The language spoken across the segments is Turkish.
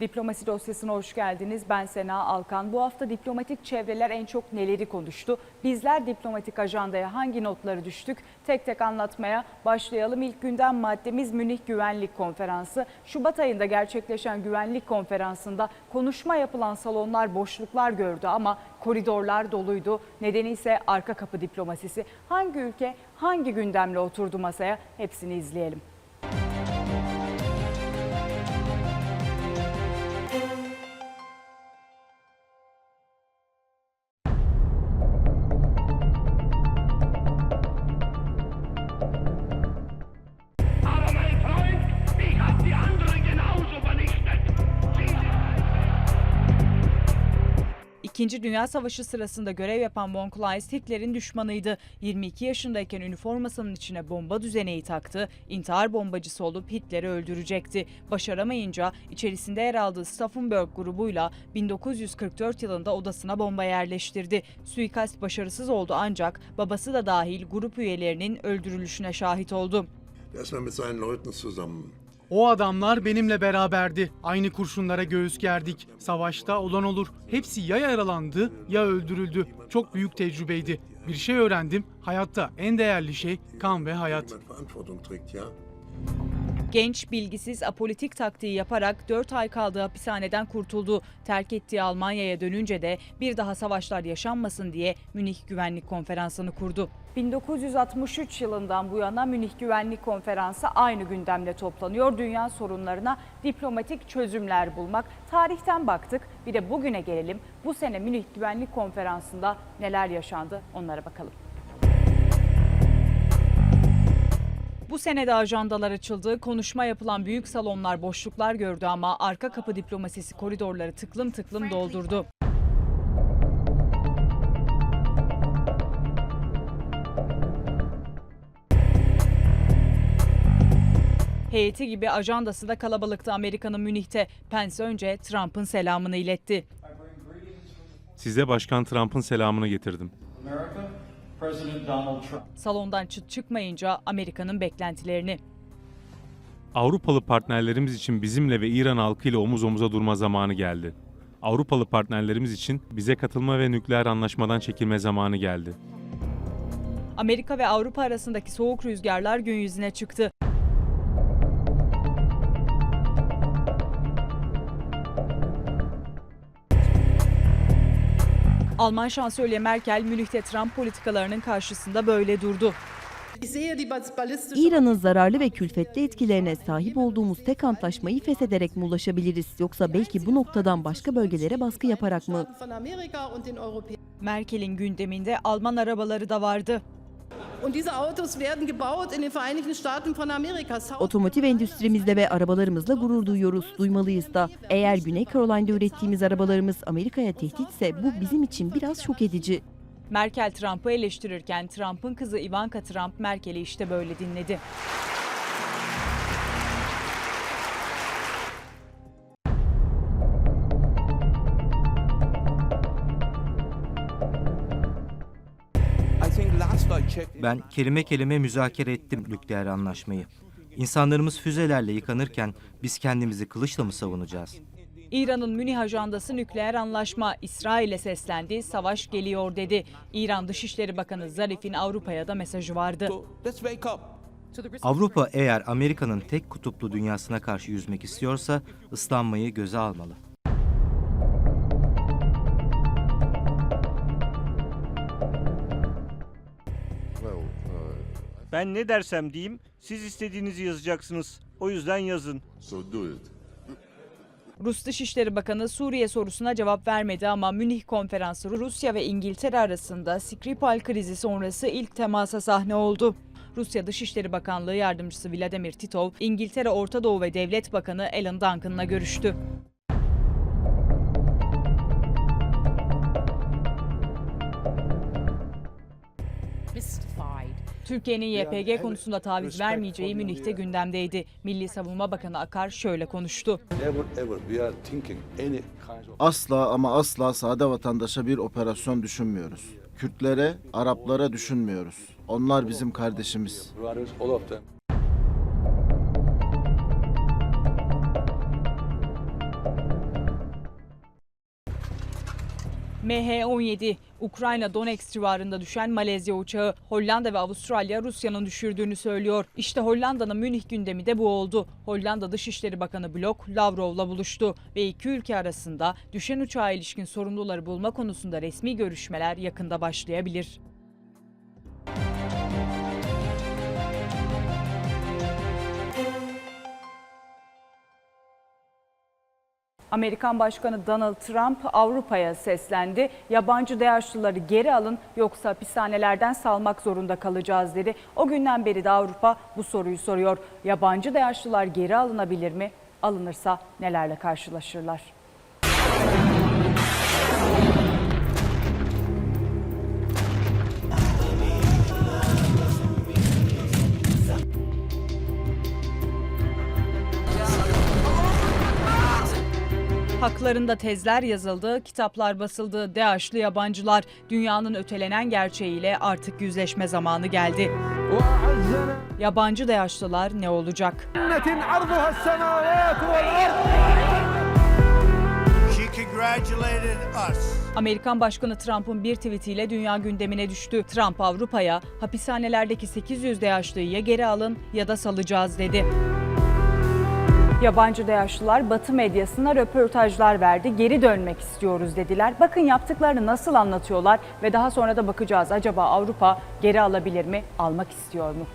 Diplomasi dosyasına hoş geldiniz. Ben Sena Alkan. Bu hafta diplomatik çevreler en çok neleri konuştu? Bizler diplomatik ajandaya hangi notları düştük? Tek tek anlatmaya başlayalım. İlk gündem maddemiz Münih Güvenlik Konferansı. Şubat ayında gerçekleşen güvenlik konferansında konuşma yapılan salonlar boşluklar gördü ama koridorlar doluydu. Nedeni ise arka kapı diplomasisi. Hangi ülke hangi gündemle oturdu masaya? Hepsini izleyelim. İkinci Dünya Savaşı sırasında görev yapan von Kleist Hitler'in düşmanıydı. 22 yaşındayken üniformasının içine bomba düzeneği taktı. İntihar bombacısı olup Hitler'i öldürecekti. Başaramayınca içerisinde yer aldığı Stauffenberg grubuyla 1944 yılında odasına bomba yerleştirdi. Suikast başarısız oldu ancak babası da dahil grup üyelerinin öldürülüşüne şahit oldu. Man mit seinen Leuten zusammen. O adamlar benimle beraberdi. Aynı kurşunlara göğüs gerdik. Savaşta olan olur. Hepsi ya yaralandı ya öldürüldü. Çok büyük tecrübeydi. Bir şey öğrendim. Hayatta en değerli şey kan ve hayat. Genç, bilgisiz, apolitik taktiği yaparak 4 ay kaldığı hapishaneden kurtuldu. Terk ettiği Almanya'ya dönünce de bir daha savaşlar yaşanmasın diye Münih Güvenlik Konferansı'nı kurdu. 1963 yılından bu yana Münih Güvenlik Konferansı aynı gündemle toplanıyor. Dünya sorunlarına diplomatik çözümler bulmak. Tarihten baktık. Bir de bugüne gelelim. Bu sene Münih Güvenlik Konferansı'nda neler yaşandı onlara bakalım. Bu senede ajandalar açıldı, konuşma yapılan büyük salonlar boşluklar gördü ama arka kapı diplomasisi koridorları tıklım tıklım doldurdu. Heyeti gibi ajandası da kalabalıktı Amerika'nın Münih'te. Pence önce Trump'ın selamını iletti. Size Başkan Trump'ın selamını getirdim. America, President Donald Trump. Salondan çıt çıkmayınca Amerika'nın beklentilerini. Avrupalı partnerlerimiz için bizimle ve İran halkıyla omuz omuza durma zamanı geldi. Avrupalı partnerlerimiz için bize katılma ve nükleer anlaşmadan çekilme zamanı geldi. Amerika ve Avrupa arasındaki soğuk rüzgarlar gün yüzüne çıktı. Alman şansölye Merkel Münih'te Trump politikalarının karşısında böyle durdu. İran'ın zararlı ve külfetli etkilerine sahip olduğumuz tek antlaşmayı feshederek mi ulaşabiliriz yoksa belki bu noktadan başka bölgelere baskı yaparak mı? Merkel'in gündeminde Alman arabaları da vardı. Otomotiv endüstrimizle ve arabalarımızla gurur duyuyoruz, duymalıyız da. Eğer Güney Carolina'da ürettiğimiz arabalarımız Amerika'ya tehditse bu bizim için biraz şok edici. Merkel Trump'ı eleştirirken Trump'ın kızı Ivanka Trump Merkel'i işte böyle dinledi. Ben kelime kelime müzakere ettim nükleer anlaşmayı. İnsanlarımız füzelerle yıkanırken biz kendimizi kılıçla mı savunacağız? İran'ın Münih ajandası nükleer anlaşma. İsrail'e seslendi, savaş geliyor dedi. İran Dışişleri Bakanı Zarif'in Avrupa'ya da mesajı vardı. Avrupa eğer Amerika'nın tek kutuplu dünyasına karşı yüzmek istiyorsa ıslanmayı göze almalı. Ben ne dersem diyeyim, siz istediğinizi yazacaksınız. O yüzden yazın. so do it. Rus Dışişleri Bakanı Suriye sorusuna cevap vermedi ama Münih konferansı Rusya ve İngiltere arasında Skripal krizi sonrası ilk temasa sahne oldu. Rusya Dışişleri Bakanlığı Yardımcısı Vladimir Titov, İngiltere Orta Doğu ve Devlet Bakanı Alan Duncan'la görüştü. Türkiye'nin YPG konusunda taviz vermeyeceği Münih'te gündemdeydi. Milli Savunma Bakanı Akar şöyle konuştu. Asla ama asla sade vatandaşa bir operasyon düşünmüyoruz. Kürtlere, Araplara düşünmüyoruz. Onlar bizim kardeşimiz. MH-17, Ukrayna Donetsk civarında düşen Malezya uçağı, Hollanda ve Avustralya Rusya'nın düşürdüğünü söylüyor. İşte Hollanda'nın Münih gündemi de bu oldu. Hollanda Dışişleri Bakanı Blok, Lavrov'la buluştu ve iki ülke arasında düşen uçağa ilişkin sorumluları bulma konusunda resmi görüşmeler yakında başlayabilir. Amerikan Başkanı Donald Trump Avrupa'ya seslendi. Yabancı DH'lıları geri alın yoksa hapishanelerden salmak zorunda kalacağız dedi. O günden beri de Avrupa bu soruyu soruyor. Yabancı DH'lılar geri alınabilir mi? Alınırsa nelerle karşılaşırlar? Haklarında tezler yazıldı, kitaplar basıldı. DAEŞ'li yabancılar dünyanın ötelenen gerçeğiyle artık yüzleşme zamanı geldi. Yabancı DAEŞ'lılar ne olacak? Amerikan Başkanı Trump'ın bir tweetiyle dünya gündemine düştü. Trump Avrupa'ya hapishanelerdeki 800 DAEŞ'lıyı ya geri alın ya da salacağız dedi. Yabancı DAEŞ'lılar Batı medyasına röportajlar verdi. Geri dönmek istiyoruz dediler. Bakın yaptıklarını nasıl anlatıyorlar ve daha sonra da bakacağız. Acaba Avrupa geri alabilir mi? Almak istiyor mu?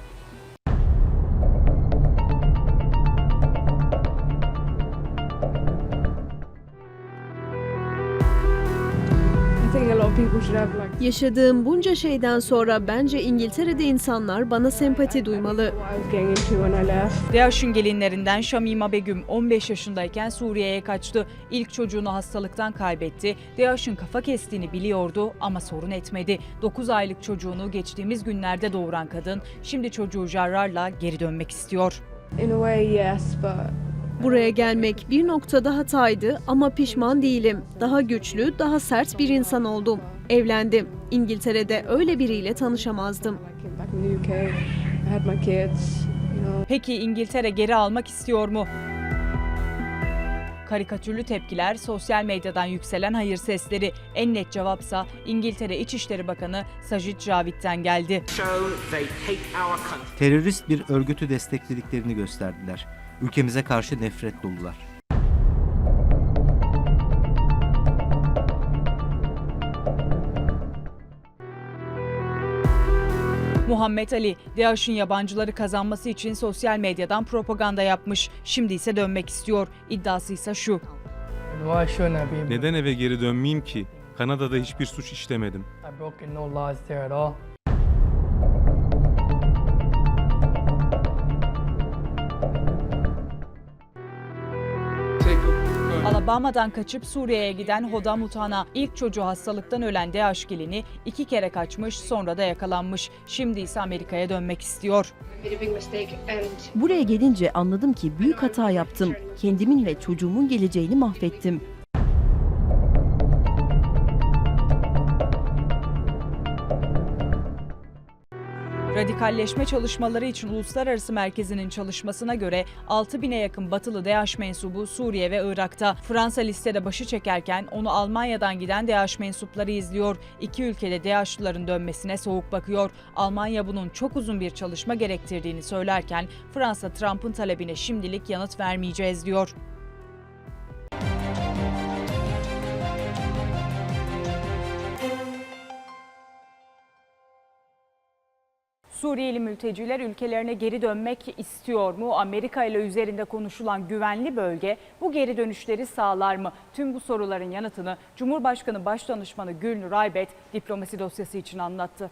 Yaşadığım bunca şeyden sonra bence İngiltere'de insanlar bana sempati duymalı. DAEŞ'in gelinlerinden Şamima Begüm 15 yaşındayken Suriye'ye kaçtı. İlk çocuğunu hastalıktan kaybetti. DAEŞ'in kafa kestiğini biliyordu ama sorun etmedi. 9 aylık çocuğunu geçtiğimiz günlerde doğuran kadın şimdi çocuğu Jarrar'la geri dönmek istiyor. Buraya gelmek bir noktada hataydı ama pişman değilim. Daha güçlü, daha sert bir insan oldum. Evlendim. İngiltere'de öyle biriyle tanışamazdım. Peki İngiltere geri almak istiyor mu? Karikatürlü tepkiler, sosyal medyadan yükselen hayır sesleri. En net cevapsa İngiltere İçişleri Bakanı Sajid Javid'den geldi. Terörist bir örgütü desteklediklerini gösterdiler. Ülkemize karşı nefret dolular. Muhammed Ali, DAEŞ'in yabancıları kazanması için sosyal medyadan propaganda yapmış. Şimdi ise dönmek istiyor. İddiası ise şu. Neden eve geri dönmeyeyim ki? Kanada'da hiçbir suç işlemedim. Alabama'dan kaçıp Suriye'ye giden Hoda Mutan'a ilk çocuğu hastalıktan ölen DAEŞ gelini iki kere kaçmış sonra da yakalanmış. Şimdi ise Amerika'ya dönmek istiyor. Buraya gelince anladım ki büyük hata yaptım. Kendimin ve çocuğumun geleceğini mahvettim. Radikalleşme çalışmaları için Uluslararası Merkezi'nin çalışmasına göre 6000'e yakın batılı DAEŞ mensubu Suriye ve Irak'ta. Fransa listede başı çekerken onu Almanya'dan giden DAEŞ mensupları izliyor. İki ülkede DAEŞ'lıların dönmesine soğuk bakıyor. Almanya bunun çok uzun bir çalışma gerektirdiğini söylerken Fransa Trump'ın talebine şimdilik yanıt vermeyeceğiz diyor. Suriyeli mülteciler ülkelerine geri dönmek istiyor mu? Amerika ile üzerinde konuşulan güvenli bölge bu geri dönüşleri sağlar mı? Tüm bu soruların yanıtını Cumhurbaşkanı Başdanışmanı Gülnur Aybet diplomasi dosyası için anlattı.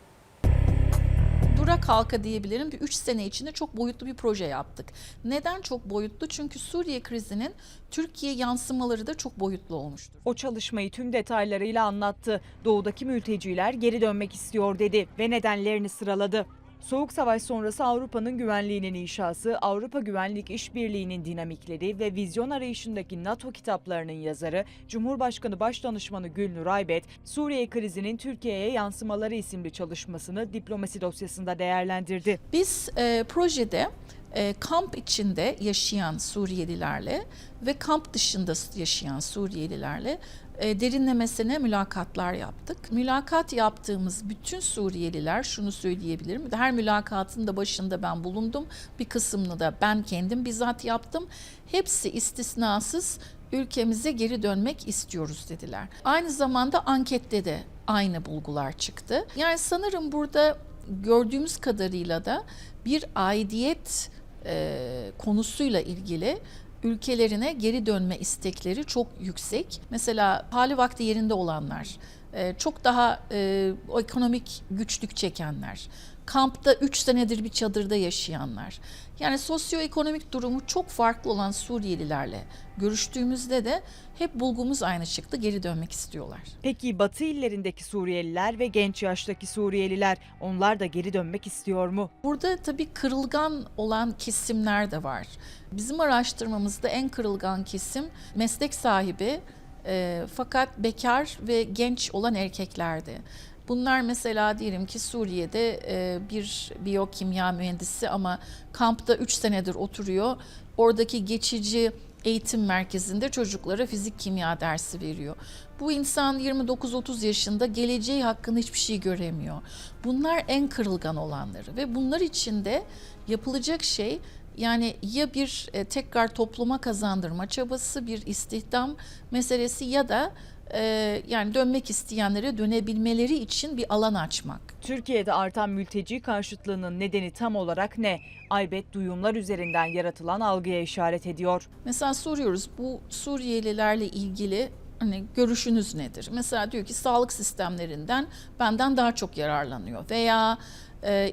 Durak halka diyebilirim. Bir 3 sene içinde çok boyutlu bir proje yaptık. Neden çok boyutlu? Çünkü Suriye krizinin Türkiye yansımaları da çok boyutlu olmuştur. O çalışmayı tüm detaylarıyla anlattı. Doğudaki mülteciler geri dönmek istiyor dedi ve nedenlerini sıraladı. Soğuk Savaş sonrası Avrupa'nın güvenliğinin inşası, Avrupa Güvenlik İşbirliği'nin dinamikleri ve vizyon arayışındaki NATO kitaplarının yazarı Cumhurbaşkanı Başdanışmanı Gülnur Aybet, Suriye krizinin Türkiye'ye yansımaları isimli çalışmasını diplomasi dosyasında değerlendirdi. Biz e, projede e, kamp içinde yaşayan Suriyelilerle ve kamp dışında yaşayan Suriyelilerle e, derinlemesine mülakatlar yaptık. Mülakat yaptığımız bütün Suriyeliler şunu söyleyebilirim. Her mülakatın da başında ben bulundum. Bir kısmını da ben kendim bizzat yaptım. Hepsi istisnasız ülkemize geri dönmek istiyoruz dediler. Aynı zamanda ankette de aynı bulgular çıktı. Yani sanırım burada gördüğümüz kadarıyla da bir aidiyet e, konusuyla ilgili ülkelerine geri dönme istekleri çok yüksek. Mesela hali vakti yerinde olanlar, e, çok daha e, ekonomik güçlük çekenler, kampta 3 senedir bir çadırda yaşayanlar. Yani sosyoekonomik durumu çok farklı olan Suriyelilerle görüştüğümüzde de hep bulgumuz aynı çıktı. Geri dönmek istiyorlar. Peki Batı illerindeki Suriyeliler ve genç yaştaki Suriyeliler onlar da geri dönmek istiyor mu? Burada tabii kırılgan olan kesimler de var. Bizim araştırmamızda en kırılgan kesim meslek sahibi e, fakat bekar ve genç olan erkeklerdi. Bunlar mesela diyelim ki Suriye'de e, bir biyokimya mühendisi ama kampta 3 senedir oturuyor. Oradaki geçici eğitim merkezinde çocuklara fizik kimya dersi veriyor. Bu insan 29-30 yaşında geleceği hakkında hiçbir şey göremiyor. Bunlar en kırılgan olanları ve bunlar için de yapılacak şey yani ya bir e, tekrar topluma kazandırma çabası, bir istihdam meselesi ya da e, yani dönmek isteyenlere dönebilmeleri için bir alan açmak. Türkiye'de artan mülteci karşıtlığının nedeni tam olarak ne? Aybet duyumlar üzerinden yaratılan algıya işaret ediyor. Mesela soruyoruz bu Suriyelilerle ilgili hani görüşünüz nedir? Mesela diyor ki sağlık sistemlerinden benden daha çok yararlanıyor veya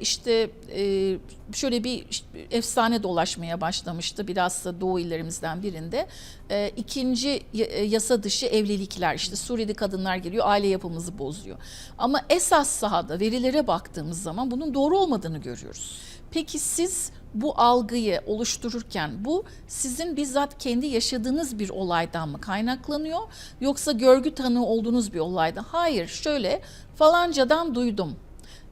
işte e, şöyle bir efsane dolaşmaya başlamıştı bilhassa Doğu illerimizden birinde. E, ikinci e, yasa dışı evlilikler işte Suriyeli kadınlar geliyor aile yapımızı bozuyor. Ama esas sahada verilere baktığımız zaman bunun doğru olmadığını görüyoruz. Peki siz bu algıyı oluştururken bu sizin bizzat kendi yaşadığınız bir olaydan mı kaynaklanıyor yoksa görgü tanığı olduğunuz bir olaydan? Hayır şöyle falancadan duydum.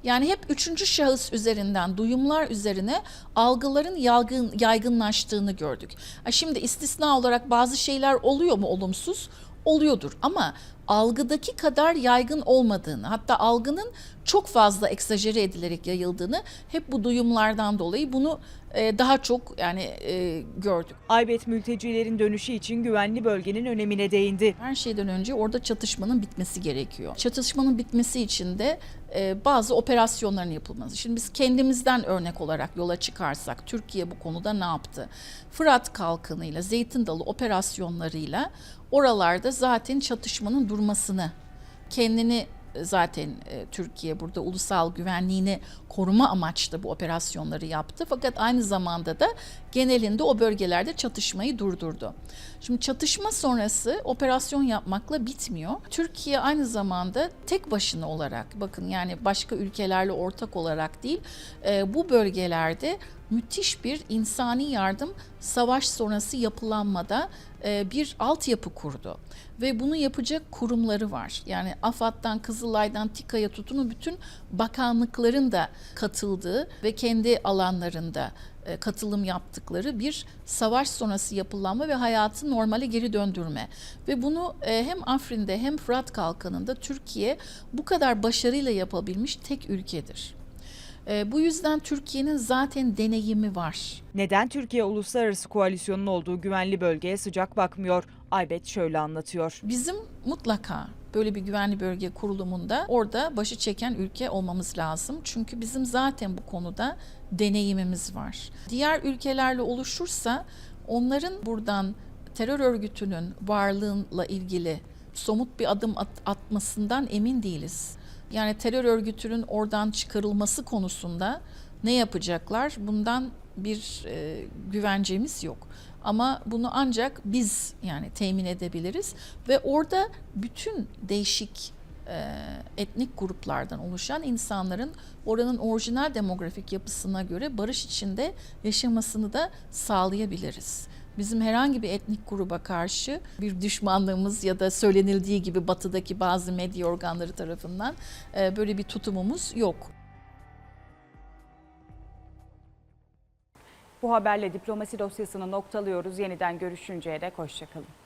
Yani hep üçüncü şahıs üzerinden, duyumlar üzerine algıların yaygın, yaygınlaştığını gördük. Şimdi istisna olarak bazı şeyler oluyor mu olumsuz? Oluyordur ama algıdaki kadar yaygın olmadığını, hatta algının çok fazla eksajere edilerek yayıldığını hep bu duyumlardan dolayı bunu e, daha çok yani e, gördük. Aybet mültecilerin dönüşü için güvenli bölgenin önemine değindi. Her şeyden önce orada çatışmanın bitmesi gerekiyor. Çatışmanın bitmesi için de e, bazı operasyonların yapılması. Şimdi biz kendimizden örnek olarak yola çıkarsak Türkiye bu konuda ne yaptı? Fırat Kalkanı'yla, Zeytin Dalı operasyonlarıyla oralarda zaten çatışmanın durmasını, kendini zaten e, Türkiye burada ulusal güvenliğini koruma amaçlı bu operasyonları yaptı. Fakat aynı zamanda da genelinde o bölgelerde çatışmayı durdurdu. Şimdi çatışma sonrası operasyon yapmakla bitmiyor. Türkiye aynı zamanda tek başına olarak bakın yani başka ülkelerle ortak olarak değil e, bu bölgelerde müthiş bir insani yardım savaş sonrası yapılanmada e, bir altyapı kurdu. Ve bunu yapacak kurumları var. Yani AFAD'dan, Kızılay'dan, TİKA'ya tutun bütün bakanlıkların da katıldığı ve kendi alanlarında e, katılım yaptıkları bir savaş sonrası yapılanma ve hayatı normale geri döndürme. Ve bunu e, hem Afrin'de hem Fırat Kalkanı'nda Türkiye bu kadar başarıyla yapabilmiş tek ülkedir. E, bu yüzden Türkiye'nin zaten deneyimi var. Neden Türkiye uluslararası koalisyonun olduğu güvenli bölgeye sıcak bakmıyor? Aybet şöyle anlatıyor. Bizim mutlaka böyle bir güvenli bölge kurulumunda orada başı çeken ülke olmamız lazım. Çünkü bizim zaten bu konuda deneyimimiz var. Diğer ülkelerle oluşursa onların buradan terör örgütünün varlığıyla ilgili somut bir adım at- atmasından emin değiliz. Yani terör örgütünün oradan çıkarılması konusunda ne yapacaklar? Bundan bir e, güvencemiz yok. Ama bunu ancak biz yani temin edebiliriz ve orada bütün değişik e, etnik gruplardan oluşan insanların oranın orijinal demografik yapısına göre barış içinde yaşamasını da sağlayabiliriz. Bizim herhangi bir etnik gruba karşı bir düşmanlığımız ya da söylenildiği gibi batıdaki bazı medya organları tarafından e, böyle bir tutumumuz yok. Bu haberle diplomasi dosyasını noktalıyoruz. Yeniden görüşünceye dek hoşçakalın.